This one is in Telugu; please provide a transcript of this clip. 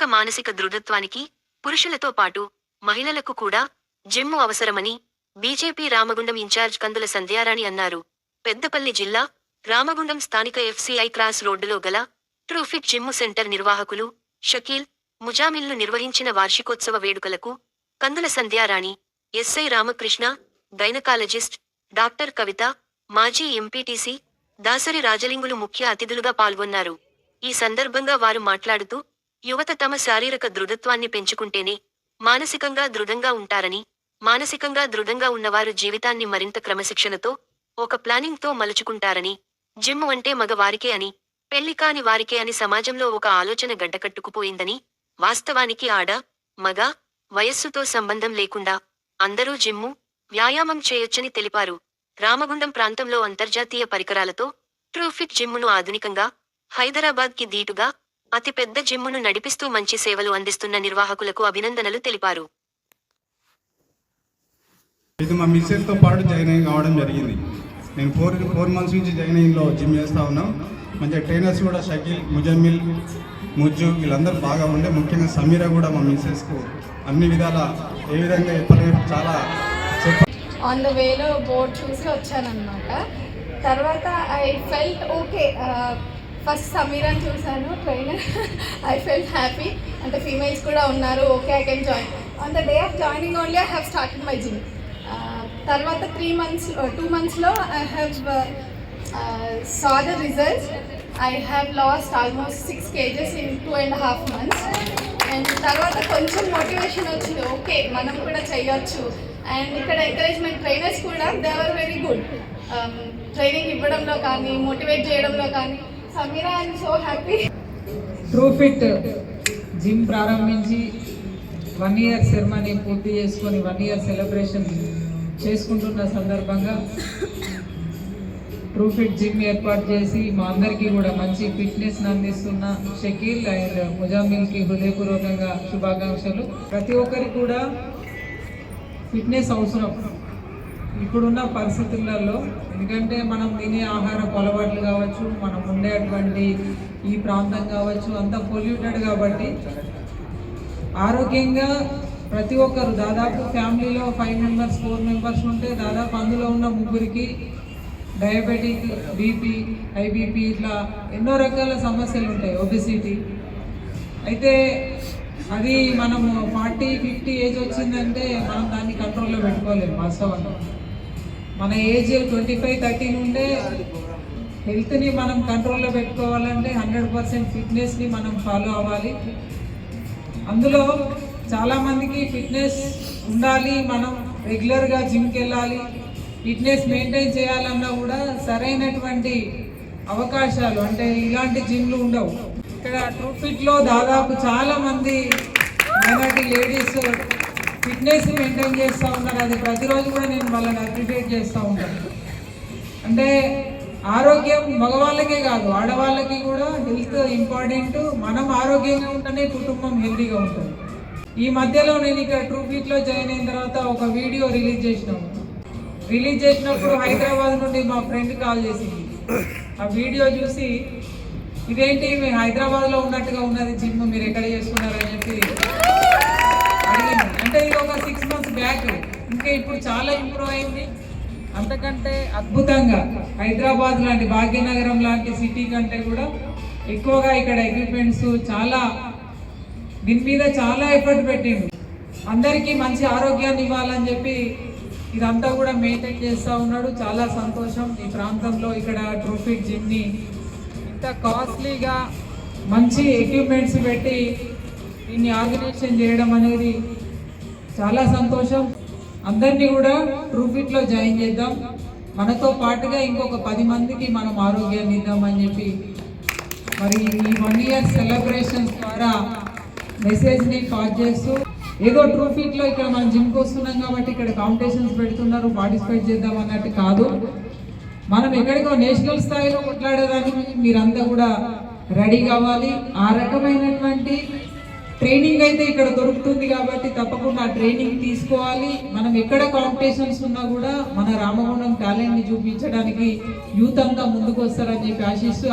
శారీరక మానసిక దృఢత్వానికి పురుషులతో పాటు మహిళలకు కూడా జిమ్ము అవసరమని బీజేపీ రామగుండం ఇన్ఛార్జ్ కందుల సంధ్యారాణి అన్నారు. పెద్దపల్లి జిల్లా రామగుండం స్థానిక ఎఫ్సిఐ క్రాస్ రోడ్డులో గల ట్రూఫిట్ జిమ్ము సెంటర్ నిర్వాహకులు షకీల్ ముజామిల్లు నిర్వహించిన వార్షికోత్సవ వేడుకలకు Kandula Sandhyarani SI Ramakrishna gynaecologist doctor Kavitha మాజీ ఎంపీటీసీ దాసరి రాజలింగులు ముఖ్య అతిథులుగా పాల్గొన్నారు. ఈ సందర్భంగా వారు మాట్లాడుతూ యువత తమ శారీరక దృఢత్వాన్ని పెంచుకుంటేనే మానసికంగా దృఢంగా ఉంటారని మానసికంగా దృఢంగా ఉన్నవారు జీవితాన్ని మరింత క్రమశిక్షణతో ఒక ప్లానింగ్తో మలుచుకుంటారని జిమ్ అంటే మగవారికే అని పెళ్ళి కాని వారికే అని సమాజంలో ఒక ఆలోచన గడ్డకట్టుకుపోయిందని వాస్తవానికి ఆడ మగ వయస్సుతో సంబంధం లేకుండా అందరూ జిమ్ము వ్యాయామం చేయొచ్చని తెలిపారు. రామగుండం ప్రాంతంలో అంతర్జాతీయ పరికరాలతో ట్రూఫిట్ జిమ్మును ఆధునికంగా హైదరాబాద్కి దీటుగా అతిపెద్ద జిమ్మును నడిపిస్తూ మంచి సేవలు అందిస్తున్న నిర్వాహకులకు అభినందనలు తెలిపారు. ఇది మా మిస్సెస్తో పాటు జాయిన్ అయ్యి కావడం జరిగింది. నేను ఫోర్ ఫోర్ మంత్స్ నుంచి జాయిన్ అయ్యింలో జిమ్ చేస్తూ ఉన్నాం. మంచిగా ట్రైనర్స్ కూడా షకీల్ ముజమ్మిల్ ముజ్జు వీళ్ళందరూ బాగా ఉండే. ముఖ్యంగా సమీర కూడా మా మిస్సెస్కు అన్ని విధాల ఏ విధంగా చెప్పలేదు చాలా ఆన్ ద వేలో బోర్డ్ చూసి వచ్చానమాట తర్వాత ఐ ఫెల్ట్ ఓకే ఫస్ట్ సమీరాని చూశాను ట్రైనర్ ఐ ఫెల్ట్ హ్యాపీ అంటే ఫీమేల్స్ కూడా ఉన్నారు okay I can join on the day of joining only I have started my gym తర్వాత త్రీ మంత్స్ టూ మంత్స్లో I have saw the results I have lost almost six kgs in two and half months and తర్వాత కొంచెం మోటివేషన్ వచ్చింది ఓకే మనం కూడా చేయొచ్చు. అండ్ ఇక్కడ ఎంకరేజ్మెంట్ ట్రైనర్స్ కూడా they are very good training ఇవ్వడంలో కానీ మోటివేట్ చేయడంలో కానీ Sameera I'm so happy Truefit gym ప్రారంభించి వన్ ఇయర్ సెరమనీ పూర్తి చేసుకొని వన్ ఇయర్ సెలబ్రేషన్ చేసుకుంటున్న సందర్భంగా ట్రూఫిట్ జిమ్ ఏర్పాటు చేసి మా అందరికీ కూడా మంచి ఫిట్నెస్ అందిస్తున్న షకీల్ అండ్ ముజామిల్కి హృదయపూర్వకంగా శుభాకాంక్షలు. ప్రతి ఒక్కరికి కూడా ఫిట్నెస్ అవసరం. ఇప్పుడున్న పరిస్థితులలో ఎందుకంటే మనం తినే ఆహారపు అలవాట్లు కావచ్చు మనం ఉండేటువంటి ఈ ప్రాంతం కావచ్చు అంతా పొల్యూటెడ్ కాబట్టి ఆరోగ్యంగా ప్రతి ఒక్కరు దాదాపు ఫ్యామిలీలో ఫైవ్ మెంబర్స్ ఫోర్ మెంబర్స్ ఉంటే దాదాపు అందులో ఉన్న ముగ్గురికి డయాబెటిక్ బీపీ ఐబీపీ ఇట్లా ఎన్నో రకాల సమస్యలు ఉంటాయి ఒబిసిటీ అయితే అది మనము ఫార్టీ ఫిఫ్టీ ఏజ్ వచ్చిందంటే మనం దాన్ని కంట్రోల్లో పెట్టుకోలేము వాస్తవంగా. మన ఏజ్ ట్వంటీ ఫైవ్ థర్టీ నుండే హెల్త్ని మనం కంట్రోల్లో పెట్టుకోవాలంటే హండ్రెడ్ పర్సెంట్ ఫిట్నెస్ని మనం ఫాలో అవ్వాలి. అందులో చాలామందికి ఫిట్నెస్ ఉండాలి మనం రెగ్యులర్గా జిమ్కి వెళ్ళాలి ఫిట్నెస్ మెయింటైన్ చేయాలన్నా కూడా సరైనటువంటి అవకాశాలు అంటే ఇలాంటి జిమ్లు ఉండవు. ఇక్కడ ట్రూఫిట్లో దాదాపు చాలామంది మైనార్టీ లేడీస్ ఫిట్నెస్ మెయింటైన్ చేస్తూ ఉన్నారు అది ప్రతిరోజు కూడా నేను వాళ్ళని అప్రిషియేట్ చేస్తూ ఉంటాను. అంటే ఆరోగ్యం మగవాళ్ళకే కాదు ఆడవాళ్ళకి కూడా హెల్త్ ఇంపార్టెంట్. మనం ఆరోగ్యంగా ఉంటేనే కుటుంబం హెల్తీగా ఉంటుంది. ఈ మధ్యలో నేను ఇక్కడ ట్రూఫిట్లో జాయిన్ అయిన తర్వాత ఒక వీడియో రిలీజ్ చేసినాము రిలీజ్ చేసినప్పుడు హైదరాబాద్ నుండి మా ఫ్రెండ్ కాల్ చేసింది. ఆ వీడియో చూసి ఇదేంటి? మీ హైదరాబాద్లో ఉన్నట్టుగా ఉన్నది జిమ్ మీరు ఎక్కడ చేసుకుంటారు చెప్పి అడిగింది అంటే ఇది ఒక సిక్స్ మంత్స్ బ్యాక్ ఇంకా ఇప్పుడు చాలా ఇంప్రూవ్ అయింది. అంతకంటే అద్భుతంగా హైదరాబాద్ లాంటి భాగ్యనగరం లాంటి సిటీ కంటే కూడా ఎక్కువగా ఇక్కడ ఎక్విప్మెంట్స్ చాలా దీని మీద చాలా ఎఫర్ట్ పెట్టిండు అందరికీ మంచి ఆరోగ్యాన్ని ఇవ్వాలని చెప్పి ఇదంతా కూడా మెయింటైన్ చేస్తూ ఉన్నాడు. చాలా సంతోషం. ఈ ప్రాంతంలో ఇక్కడ ట్రోఫిక్ జిమ్ని ఇంత కాస్ట్లీగా మంచి ఎక్విప్మెంట్స్ పెట్టి దీన్ని ఆర్గనైజేషన్ చేయడం అనేది చాలా సంతోషం. అందరినీ కూడా ట్రూఫిట్లో జాయిన్ చేద్దాం. మనతో పాటుగా ఇంకొక పది మందికి మనం ఆరోగ్యాన్ని ఇద్దామని చెప్పి మరి ఈ వన్ ఇయర్ సెలబ్రేషన్స్ ద్వారా మెసేజ్ని పాస్ చేస్తూ ఏదో ట్రూఫిట్లో ఇక్కడ మనం జిమ్కి వస్తున్నాం కాబట్టి ఇక్కడ కాంపిటీషన్స్ పెడుతున్నారు పార్టిసిపేట్ చేద్దాం అన్నట్టు కాదు. మనం ఎక్కడికో నేషనల్ స్థాయిలో కొట్లాడేదానికి మీరంతా కూడా రెడీ కావాలి. ఆ రకమైనటువంటి ట్రైనింగ్ అయితే ఇక్కడ దొరుకుతుంది కాబట్టి తప్పకుండా ట్రైనింగ్ తీసుకోవాలి. మనం ఎక్కడ కాంపిటీషన్స్ ఉన్నా కూడా మన రామగుండం టాలెంట్ని చూపించడానికి యూత్ అంతా ముందుకు వస్తారని చెప్పి ఆశిస్తూ